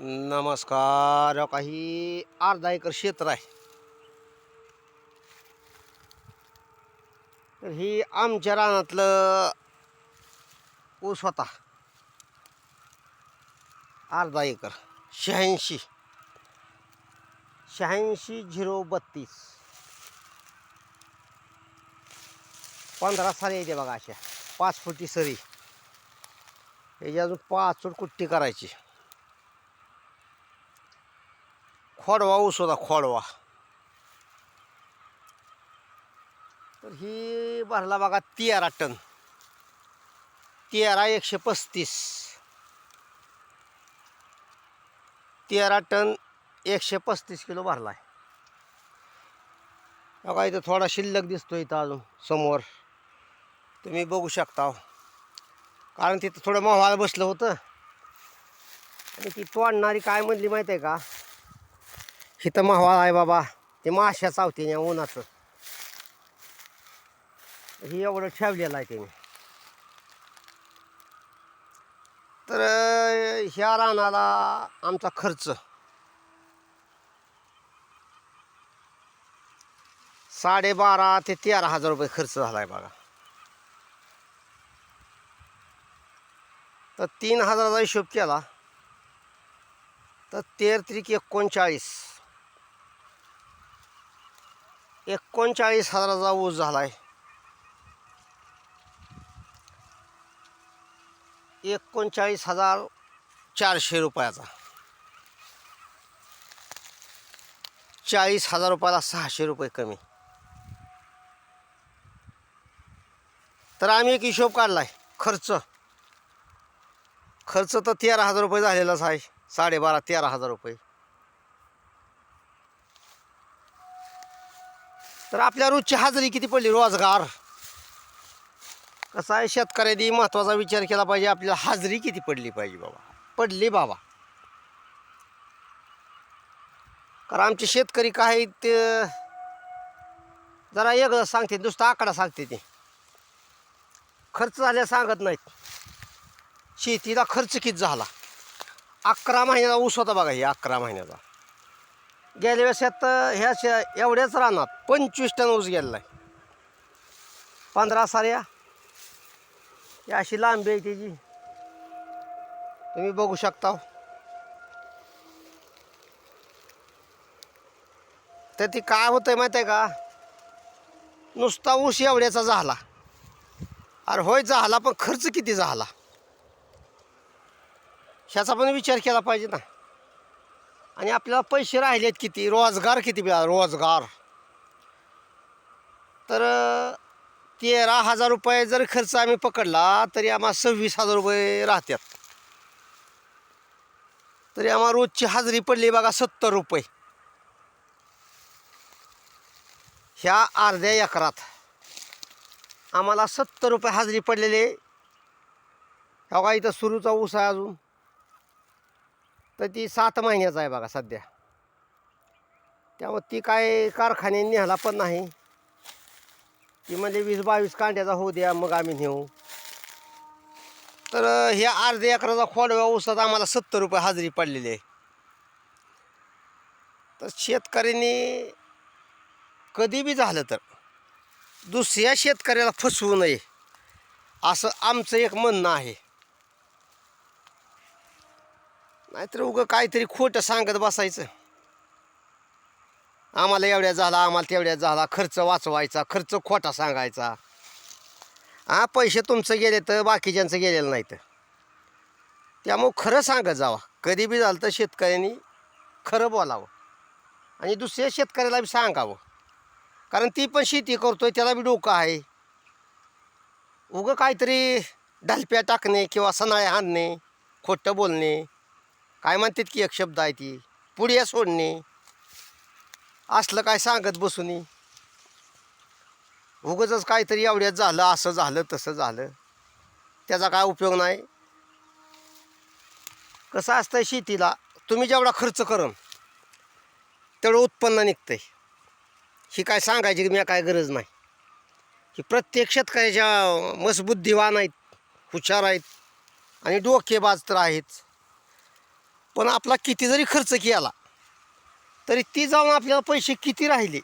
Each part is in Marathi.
नमस्कार काही अर्धा एकर क्षेत्र आहे. तर ही आमच्या रानातलं ऊस होता. अर्धा एकर शहाऐंशी. शहाऐंशी झिरो बत्तीस. पंधरा सारी येते बघा अशा. पाच फुटी सरी. याची अजून पाच फूट कुट्टी करायची. खोडवा ऊस होता खोडवा. तर ही भरला बघा तेरा टन. तेरा एकशे पस्तीस. तेरा टन एकशे पस्तीस किलो भरला आहे बघा इथं थोडा शिल्लक दिसतो इथं अजून समोर. तुम्ही बघू शकता हो. कारण तिथं थोडं मोहाळ बसलं होतं. आणि ती तोडणारी काय म्हणली माहिती आहे का? इथं माहवाळ आहे बाबा. ते माश्या चावते या उन्हाचं. हे एवढं ठेवलेलं आहे त्याने. तर ह्या रानाला आमचा खर्च. साडेबारा ते तेरा हजार रुपये खर्च झाला आहे बघा. तर तीन हजाराचा हिशोब केला. तर तेर त्रिक एकोणचाळीस. एकोणचाळीस हजाराचा ऊस झाला आहे एकोणचाळीस हजार चारशे रुपयाचा. चाळीस हजार रुपयाला सहाशे रुपये कमी. तर आम्ही एक हिशोब काढला आहे खर्च. खर्च तर तेरा हजार रुपये झालेलाच आहे साडेबारा तेरा हजार रुपये. तर आपल्या रोजची हाजरी किती पडली रोजगार? कसं आहे शेतकऱ्यांनी महत्त्वाचा विचार केला पाहिजे आपल्याला हाजरी किती पडली पाहिजे बाबा? पडली बाबा. कारण आमचे शेतकरी काय ते जरा एक सांगते नुसतं आकडा सांगते ते. खर्च झाल्या सांगत नाहीत. शेतीला खर्च किती झाला? अकरा महिन्याचा ऊस होता बघा हे अकरा महिन्याचा. गेल्या वर्षात ह्या शे एवढ्याच रानात पंचवीस टन ऊस गेलेला आहे. पंधरा साऱ्या. ही अशी लांबी आहे त्याची तुम्ही बघू शकता. तर ती काय होतंय माहिती आहे का? नुसता ऊस एवढ्याचा झाला. अरे होय झाला पण खर्च किती झाला? ह्याचा पण विचार केला पाहिजे ना. आणि आपल्याला पैसे राहिलेत किती? रोजगार किती मिळाला रोजगार. तर तेरा हजार रुपये जर खर्च आम्ही पकडला तरी आम्हाला सव्वीस हजार रुपये राहतात तरी आम्हाला रोजची हाजरी पडली बघा सत्तर रुपये. ह्या अर्ध्या एकरात आम्हाला सत्तर रुपये हाजरी पडलेले. ह्या बघा इथं सुरूचा ऊस आहे अजून. तर ती सात महिन्याचा आहे बघा सध्या. त्यामुळे ती काय कारखान्याने न्यायला पण नाही. ती म्हणजे वीस बावीस कांड्याचा होऊ द्या मग आम्ही नेऊ. तर हे ह्या अर्ध्या एकराचा खोडव्या ऊसात आम्हाला सत्तर रुपये हाजरी पडलेली आहे. तर शेतकऱ्यांनी कधी बी झालं तर दुसऱ्या शेतकऱ्याला फसवू नये असं आमचं एक म्हणणं आहे. नाहीतर उगं काहीतरी खोटं सांगत बसायचं. आम्हाला एवढ्या झाला आम्हाला तेवढ्या झाला खर्च वाचवायचा खर्च खोटा सांगायचा. हा पैसे तुमचं गेले तर बाकीच्यांचं गेलेलं नाही तर. त्यामुळं खरं सांगत जावा. कधी बी झालं तर शेतकऱ्यांनी खरं बोलावं. आणि दुसऱ्या शेतकऱ्याला बी सांगावं. कारण ती पण शेती करतोय त्याला बी डोकं आहे. उगं काहीतरी ढलप्या टाकणे किंवा सनाळे आणणे खोटं बोलणे. काय म्हणतात की एक शब्द आहे ती? पुढे सोडणे. असलं काय सांगत बसून. उगच काहीतरी एवढ्यात झालं असं झालं तसं झालं. त्याचा काय उपयोग नाही. कसं असतं शेतीला? तुम्ही जेवढा खर्च करन तेवढं उत्पन्न निघतंय. ही काय सांगायची मी काय गरज नाही. ही प्रत्येक शेतकऱ्याच्या मसबुद्धिवान आहेत हुशार आहेत आणि डोकेबाज तर आहेच. पण आपला किती जरी खर्च केला तरी ती जाऊन आपल्याला पैसे किती राहिले?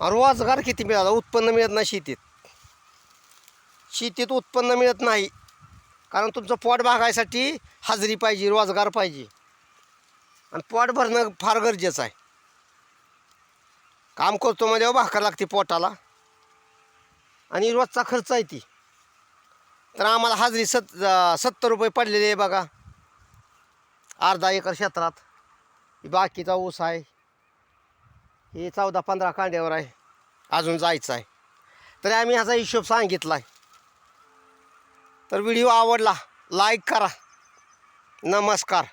रोजगार किती मिळाला? उत्पन्न मिळत नाही शेतीत. शेतीत उत्पन्न मिळत नाही. कारण तुमचं पोट भागायसाठी हाजरी पाहिजे रोजगार पाहिजे. आणि पोट भरणं फार गरजेचं आहे. काम करतो म्हणजे भाकर लागते पोटाला. आणि रोजचा खर्च आहे ती. तर आम्हाला हाजरी सत सत्तर रुपये पडलेले आहे बघा. अर्धा एकर क्षेत्रात. बाकीचा ऊस आहे. हे चौदा पंधरा कांड्यावर आहे. अजून जायचं आहे. तरी आम्ही ह्याचा हिशोब सांगितला आहे तर व्हिडिओ आवडला लाईक करा. नमस्कार.